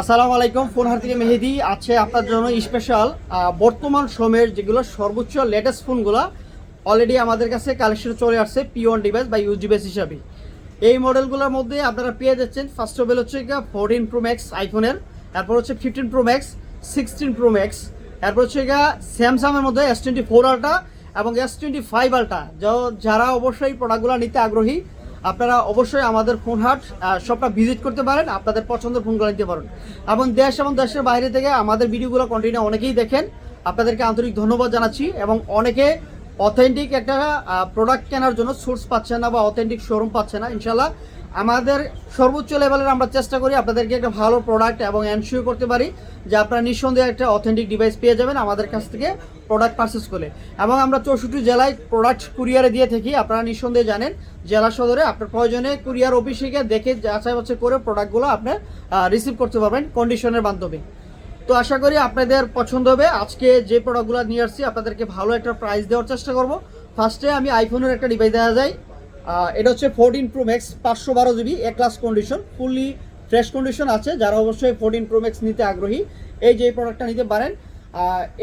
আসসালামু আলাইকুম ফোন হার মেহেদি আছে আপনার জন্য স্পেশাল বর্তমান সময়ের যেগুলো সর্বোচ্চ লেটেস্ট ফোনগুলো অলরেডি আমাদের কাছে কালেকশন চলে আসছে পি ওয়ান ডিভাইস বা ইউজ ডিভাইস হিসাবে। এই মডেলগুলোর মধ্যে আপনারা পেয়ে যাচ্ছেন ফার্স্ট অফ হচ্ছে ফোরটিন প্রো ম্যাক্স আইফোনের তারপর হচ্ছে fifteen pro max sixteen pro max তারপর হচ্ছে স্যামসাংয়ের মধ্যে এস টোয়েন্টি ফোর আলটা এবং এস টোয়েন্টি ফাইভ আলটা যারা অবশ্যই প্রোডাক্টগুলো নিতে আগ্রহী আপনারা অবশ্যই আমাদের ফোন হাট সবটা ভিজিট করতে পারেন, আপনাদের পছন্দের ফোনগুলো নিতে পারেন। এবং দেশ এবং দেশের বাইরে থেকে আমাদের ভিডিওগুলো কন্টিনিউ অনেকেই দেখেন। আপনাদেরকে আন্তরিক ধন্যবাদ জানাচ্ছি এবং অনেকে অথেন্টিক একটা প্রোডাক্ট কেনার জন্য সোর্স পাচ্ছে না বা অথেন্টিক শোরুম পাচ্ছে না ইনশাল্লাহ আমাদের সর্বোচ্চ লেভেলের আমরা চেষ্টা করি আপনাদেরকে একটা ভালো প্রোডাক্ট এবং এনশিওর করতে পারি যে আপনারা নিঃসন্দেহে একটা অথেন্টিক ডিভাইস পেয়ে যাবেন আমাদের কাছ থেকে প্রোডাক্ট পারচেস করলে এবং আমরা চৌষট্টি জেলায় প্রোডাক্ট কুরিয়ারে দিয়ে থাকি, আপনারা নিঃসন্দেহে জানেন, জেলা সদরে আপনার প্রয়োজনে কুরিয়ার অফিসে গিয়ে দেখে যাচাই বাছাই করে প্রোডাক্টগুলো আপনি রিসিভ করতে পারবেন কন্ডিশনের মাধ্যমে। তো আশা করি আপনাদের পছন্দ হবে। আজকে যে প্রোডাক্টগুলো নিয়ে আসছি, আপনাদেরকে ভালো একটা প্রাইস দেওয়ার চেষ্টা করব। ফার্স্টে আমি আইফোনের একটা ডিভাইস দেওয়া যায়। এটা হচ্ছে ফোরটিন প্রো ম্যাক্স পাঁচশো বারো GB A class condition fully fresh condition আছে। যারা অবশ্যই ফোরটিন প্রো ম্যাক্স নিতে আগ্রহী, এই যে প্রোডাক্টটা নিতে পারেন।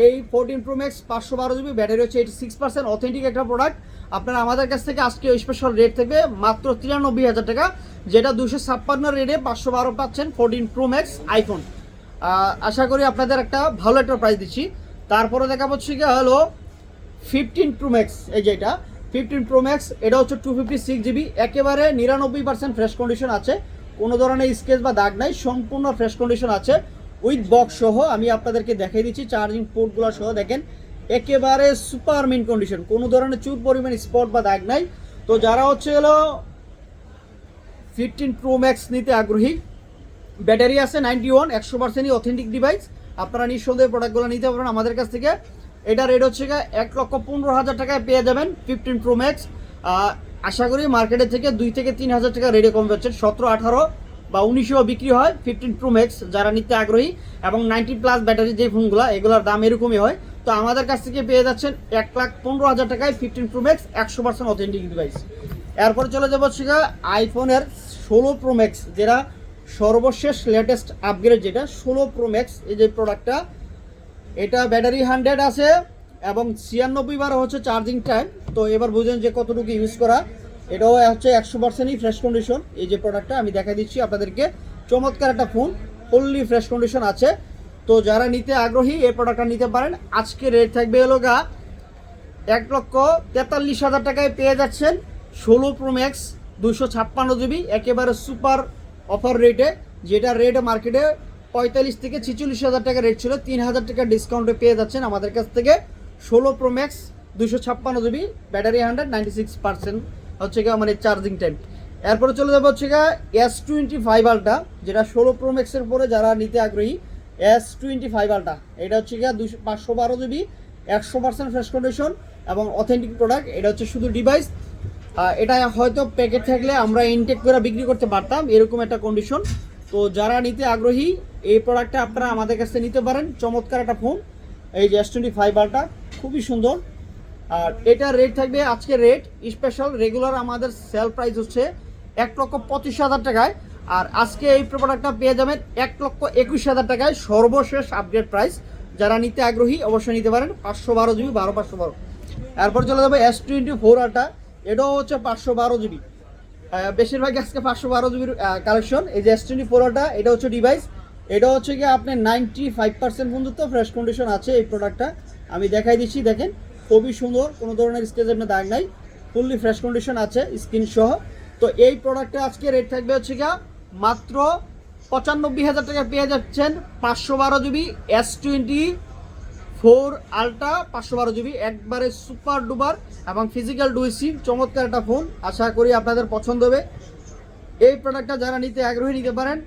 এই ফোরটিন প্রো ম্যাক্স পাঁচশো বারো জিবি ব্যাটারি হচ্ছে এইটি সিক্স পার্সেন্ট অথেন্টিক একটা প্রোডাক্ট আপনারা আমাদের কাছ থেকে আজকে স্পেশাল রেট থাকবে মাত্র তিরানব্বই হাজার টাকা, যেটা দুশো ছাপ্পান্ন রেটে পাঁচশো বারো পাচ্ছেন ফোরটিন প্রো ম্যাক্স আইফোন আশা করি আপনাদের একটা ভালো একটা প্রাইস দিচ্ছি। তারপরে দেখা হচ্ছে কি হলো ফিফটিন প্রো ম্যাক্স এই যে এটা। ফিফটিন প্রো ম্যাক্স এটা হচ্ছে টু ফিফটি সিক্স জিবি একেবারে নিরানব্বই পার্সেন্ট ফ্রেশ কন্ডিশন আছে। কোনো ধরনের স্কেচ বা দাগ নাই, সম্পূর্ণ ফ্রেশ কন্ডিশন আছে। উইথ বক্স সহ আমি আপনাদেরকে দেখিয়ে দিচ্ছি চার্জিং পোর্টগুলো সহ দেখেন, একেবারে সুপার মিন কন্ডিশন কোনো ধরনের চুর পরিমাণ স্পট বা দাগ নাই। তো যারা হচ্ছে হলো ফিফটিন প্রো ম্যাক্স নিতে আগ্রহী, ব্যাটারি আছে নাইনটি ওয়ান একশো পার্সেন্টই অথেন্টিক ডিভাইস আপনারা নিঃসন্দেহে প্রোডাক্টগুলো নিতে পারবেন আমাদের কাছ থেকে। এটা রেট হচ্ছে এক লক্ষ পনেরো হাজার টাকায় পেয়ে যাবেন ফিফটিন প্রো ম্যাক্স আশা করি মার্কেটের থেকে দুই থেকে তিন হাজার টাকা রেটে কম পাচ্ছেন সতেরো, আঠারো বা উনিশেও বিক্রি হয় ফিফটিন প্রো ম্যাক্স যারা নিতে আগ্রহী। এবং নাইনটি প্লাস ব্যাটারি যে ফোনগুলো এগুলোর দাম এরকমই হয়। তো আমাদের কাছ থেকে পেয়ে যাচ্ছেন এক লাখ পনেরো হাজার টাকায় ফিফটিন প্রো ম্যাক্স একশো পার্সেন্ট অথেন্টিক ডিভাইস এরপরে চলে যাব গিয়ে আইফোনের ষোলো প্রো ম্যাক্স যেটা সর্বশেষ লেটেস্ট আপগ্রেড যেটা, ষোলো প্রো ম্যাক্স এই যে প্রোডাক্টটা এটা ব্যাটারি হান্ড্রেড আছে এবং ছিয়ানব্বই বার হচ্ছে চার্জিং টাইম তো এবার বুঝেন যে কতটুকু ইউজ করা। এটাও হচ্ছে একশো পার্সেন্টই ফ্রেশ কন্ডিশন এই যে প্রোডাক্টটা আমি দেখা দিচ্ছি আপনাদেরকে। চমৎকার একটা ফোন ফুললি ফ্রেশ কন্ডিশন আছে। তো যারা নিতে আগ্রহী এই প্রোডাক্টটা নিতে পারেন। আজকে রেট থাকবে হলো গা এক লক্ষ তেতাল্লিশ হাজার টাকায় পেয়ে যাচ্ছেন ষোলো প্রো ম্যাক্স দুশো ছাপ্পান্ন জিবি একেবারে সুপার অফার রেটে যেটা রেট মার্কেটে পঁয়তাল্লিশ থেকে ছিচল্লিশ হাজার টাকা রেট ছিল। তিন হাজার টাকা ডিসকাউন্টে পেয়ে যাচ্ছেন আমাদের কাছ থেকে। ষোলো প্রো ম্যাক্স দুশো ছাপ্পান্ন GB battery hundred ninety six percent হচ্ছে গিয়ে মানে চার্জিং টাইম এরপরে চলে যাব হচ্ছে গিয়ে এস টোয়েন্টি ফাইভ আলটা যেটা ষোলো প্রো ম্যাক্সের উপরে যারা নিতে আগ্রহী এস টোয়েন্টি ফাইভ আলটা এটা হচ্ছে গিয়ে দুশো পাঁচশো বারো জিবি একশো পার্সেন্ট ফ্রেশ কন্ডিশন এবং অথেন্টিক প্রোডাক্ট এটা হচ্ছে শুধু ডিভাইস এটা হয়তো প্যাকেট থাকলে আমরা ইনটেক করে বিক্রি করতে পারতাম, এরকম একটা কন্ডিশন তো যারা নিতে আগ্রহী, এই প্রোডাক্টটা আপনারা আমাদের কাছ থেকে নিতে পারেন। চমৎকার একটা ফোন এই যে এস টোয়েন্টি ফাইভ আলটা খুবই সুন্দর। আর এটার রেট থাকবে, আজকে রেট স্পেশাল রেগুলার আমাদের সেল প্রাইস হচ্ছে এক লক্ষ পঁচিশ হাজার টাকায়। আর আজকে এই প্রোডাক্টটা পেয়ে যাবেন এক লক্ষ একুশ হাজার টাকায় সর্বশেষ আপডেট প্রাইস যারা নিতে আগ্রহী, অবশ্যই নিতে পারেন। পাঁচশো বারো জিবি বারো পাঁচশো বারো। এরপর চলে যাবে এস টোয়েন্টি ফোর আরটা। এটাও হচ্ছে পাঁচশো বারো জিবি বেশিরভাগ আজকে পাঁচশো বারো জিবির কালেকশন এই যে এস টোয়েন্টি ফোর আরটা এটা হচ্ছে ডিভাইস এটা হচ্ছে কি আপনার নাইনটি ফাইভ পার্সেন্ট পর্যন্ত ফ্রেশ কন্ডিশন আছে এই প্রোডাক্টটা আমি দেখাই দিচ্ছি, দেখেন। খুবই সুন্দর, কোনো ধরনের স্টেজ আপনার দাগ নাই। ফুললি ফ্রেশ কন্ডিশন আছে স্ক্রিন সহ। তো এই প্রোডাক্টটা আজকে রেট থাকবে হচ্ছে গিয়া মাত্র পঁচানব্বই হাজার টাকা পেয়ে যাচ্ছেন পাঁচশো বারো GB S twenty four ultra, পাঁচশো বারো জিবি, একবারে সুপার ডুবার এবং ফিজিক্যাল ডুইসি চমৎকার একটা ফোন। আশা করি আপনাদের পছন্দ হবে। এই প্রোডাক্টটা যারা নিতে আগ্রহী নিতে পারেন,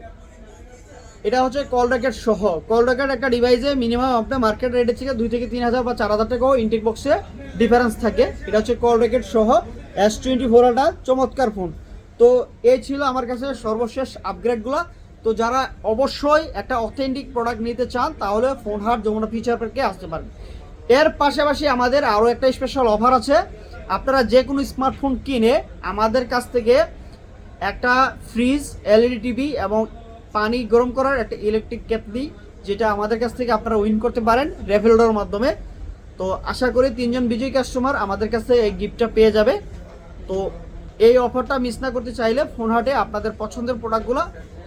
এটা হচ্ছে কল র্যাকেট সহ। কল র্যাকেট একটা ডিভাইসে মিনিমাম আপনার মার্কেট রেটের থেকে দুই থেকে তিন হাজার বা চার হাজার টাকাও ইনটেক বক্সে ডিফারেন্স থাকে। এটা হচ্ছে কল র্যাকেট সহ এস টোয়েন্টি ফোর আলটা চমৎকার ফোন। তো এই ছিল আমার কাছে সর্বশেষ আপগ্রেডগুলো তো যারা অবশ্যই একটা অথেন্টিক প্রোডাক্ট নিতে চান, তাহলে ফোন হাট যমুনা ফিচার পার্কে আসতে পারেন। এর পাশাপাশি আমাদের আরও একটা স্পেশাল অফার আছে। আপনারা যে কোনো স্মার্টফোন কিনে আমাদের কাছ থেকে একটা ফ্রিজ এলইডি টিভি এবং পানি গরম করার একটা ইলেকট্রিক কেটলি যেটা আমাদের কাছ থেকে আপনারা উইন করতে পারেন রেফেলডোর মাধ্যমে। তো আশা করি তিনজন বিজয়ী কাস্টমার আমাদের কাছে এই গিফটটা পেয়ে যাবে। তো এই অফারটা মিস না করতে চাইলে ফোন হাটে আপনাদের পছন্দের প্রোডাক্টগুলো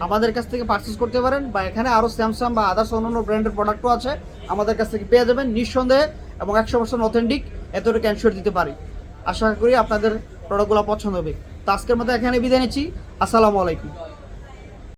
আমাদের কাছ থেকে পারচেস করতে পারেন বা এখানে আরও স্যামসাং বা আদার্স অন্যান্য ব্র্যান্ডের প্রোডাক্টও আছে, আমাদের কাছ থেকে পেয়ে যাবেন নিঃসন্দেহে এবং একশো পার্সেন্ট অথেন্টিক এতটুকু ক্যানশিওর দিতে পারি। আশা করি আপনাদের প্রোডাক্টগুলো পছন্দ হবে। তো আজকের মতো এখানে বিদায় নিচ্ছি। আসসালামু আলাইকুম।